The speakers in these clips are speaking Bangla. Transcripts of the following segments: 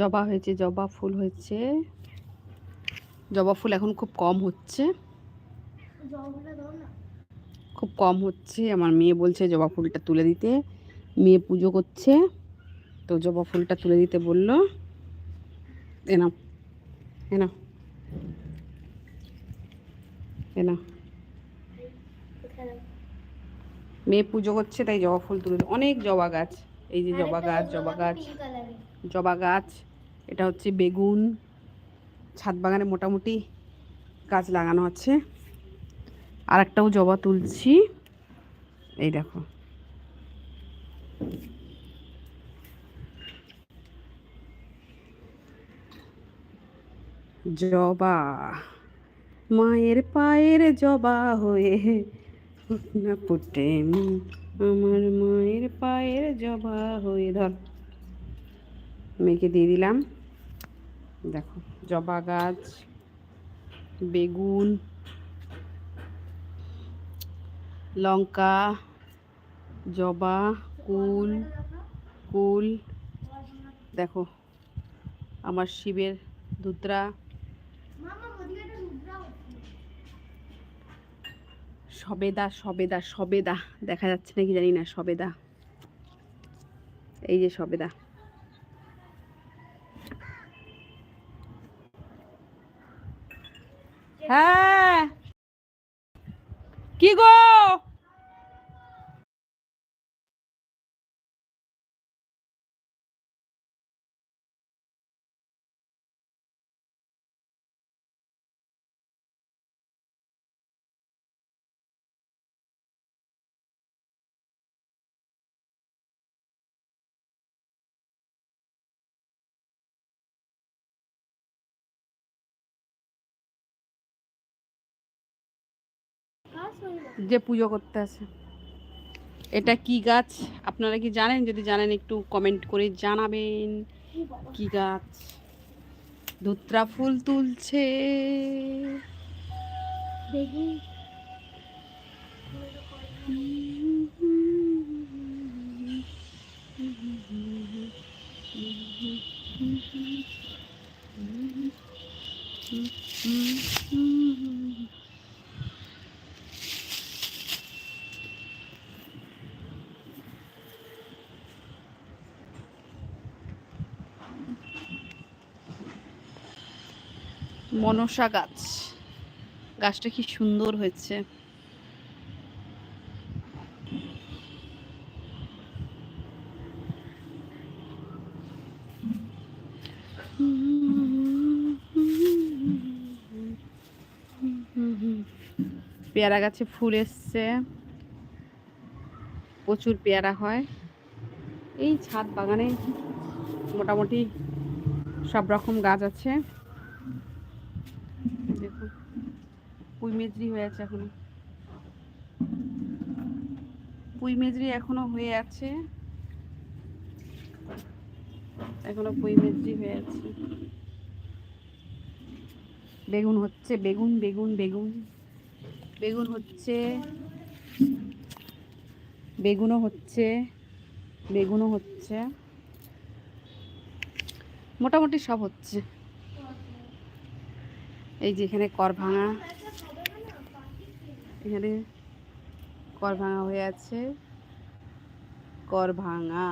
জবা হয়েছে, জবা ফুল হয়েছে। জবা ফুল এখন খুব কম হচ্ছে। খুব কম হচ্ছে। আমার মেয়ে বলছে জবা ফুলটা তুলে দিতে। মেয়ে পুজো করছে। তো জবা ফুলটা তুলে দিতে বলল। এনা এনা এনা মেয়ে পুজো করছে, তাই জবা ফুল তুলে। অনেক জবা গাছ। এই যে জবা গাছ জবা গাছ জবা গাছ এটা হচ্ছে বেগুন ছাদ বাগানে মোটামুটি গাছ লাগানো আছে। আর একটাও জবা তুলছি এই দেখো। জবা মায়ের পায়ের জবা হয়ে না ফুটে আমার মায়ের পায়ের জবা হয়ে ধর। মেয়েকে দিয়ে দিলাম। দেখো, জবা গাছ, বেগুন, লঙ্কা, জবা, কুল কুল। দেখো, আমার শিবের দুদ্রা সবেদা সবেদা সবেদা। দেখা যাচ্ছে নাকি জানি না, সবেদা। এই যে সবেদা। হ্যাঁ। কি গো? যে পুজো করতে আছে। এটা কি গাছ? আপনারা কি জানেন? যদি জানেন, একটু কমেন্ট করে জানাবেন। কি গাছ? ধুত্রা ফুল তুলছে। মনসা গাছ। গাছটা কি সুন্দর হয়েছে। পেয়ারা গাছে ফুল এসছে। প্রচুর পেয়ারা হয়। এই ছাদ বাগানে মোটামুটি সব রকম গাছ আছে। পুঁই মেজরি হয়ে আছে এখনও। পুঁই মেজরি এখনও হয়ে আছে। এখনও পুঁই মেজরি হয়ে আছে। বেগুন হচ্ছে, বেগুন বেগুন বেগুন। বেগুন হচ্ছে, বেগুনও হচ্ছে বেগুনও হচ্ছে। মোটামুটি সব হচ্ছে। এই যে এখানে কর ভাঙা। এখানে কর ভাঙা হয়ে আছে। কর ভাঙা।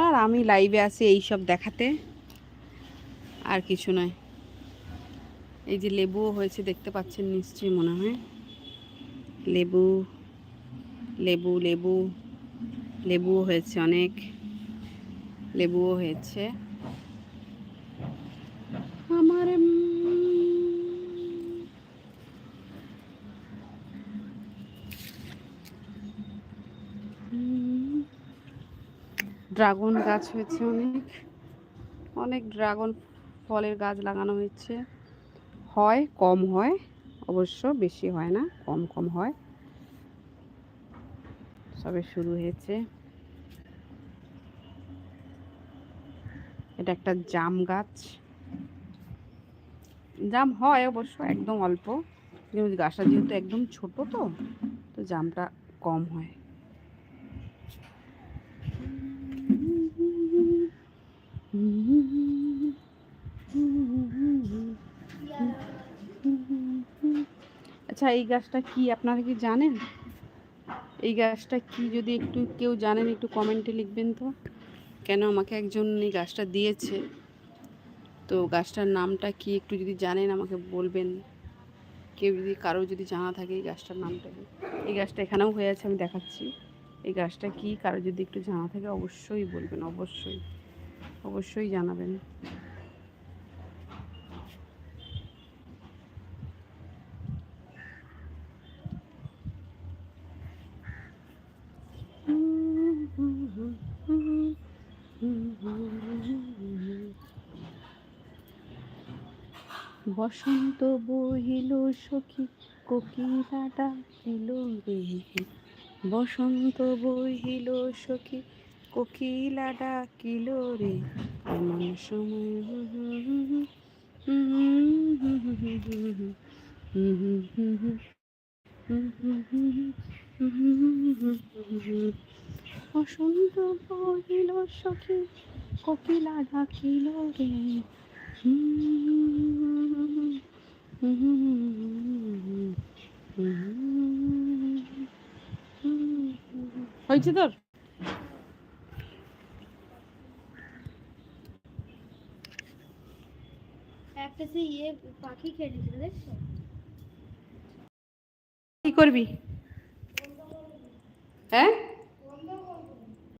আর আমি লাইভে আছি এই সব দেখাতে। আর কিছু নয়। এই যে লেবুও হয়েছে, দেখতে পাচ্ছেন নিশ্চয়ই মনে হয়। লেবু লেবু লেবু। লেবুও হয়েছে অনেক। লেবুও হয়েছে আমার ড্রাগন গাছ হয়েছে অনেক। অনেক ড্রাগন ফলের গাছ লাগানো হয়েছে। হয়, কম হয়, অবশ্য বেশি হয় না, কম কম হয়। সবে শুরু হয়েছে। এটা একটা জাম গাছ। জাম হয় অবশ্য, একদম অল্প। গাছটা যেহেতু একদম ছোট তো তো জামটা কম হয়। আচ্ছা এই গাছটা কি আপনারা কি জানেন? এই গাছটা কি যদি একটু কেউ জানেন, একটু কমেন্টে লিখবেন তো। কেন আমাকে একজন এই গাছটা দিয়েছে? তো গাছটার নামটা কি একটু যদি জানেন, আমাকে বলবেন। কেউ যদি, কারও যদি জানা থাকে এই গাছটার নামটা এই গাছটা এখানেও হয়ে আছে, আমি দেখাচ্ছি। এই গাছটা কি, কারও যদি একটু জানা থাকে, অবশ্যই বলবেন, অবশ্যই। অবশ্যই জানাবেন। বসন্ত বহিল সখী কোকিলা ডাকিল বসন্ত বহিল সখী কোকিলা ডাকিল রে এমন সময় বসন্ত বহিল সখী কোকিলা ডাকিল রে হয়েছে তোর একটা সে ইয়ে পাখি খেয়ে নিয়েছিল দেখছ? কি করবি? হ্যাঁ?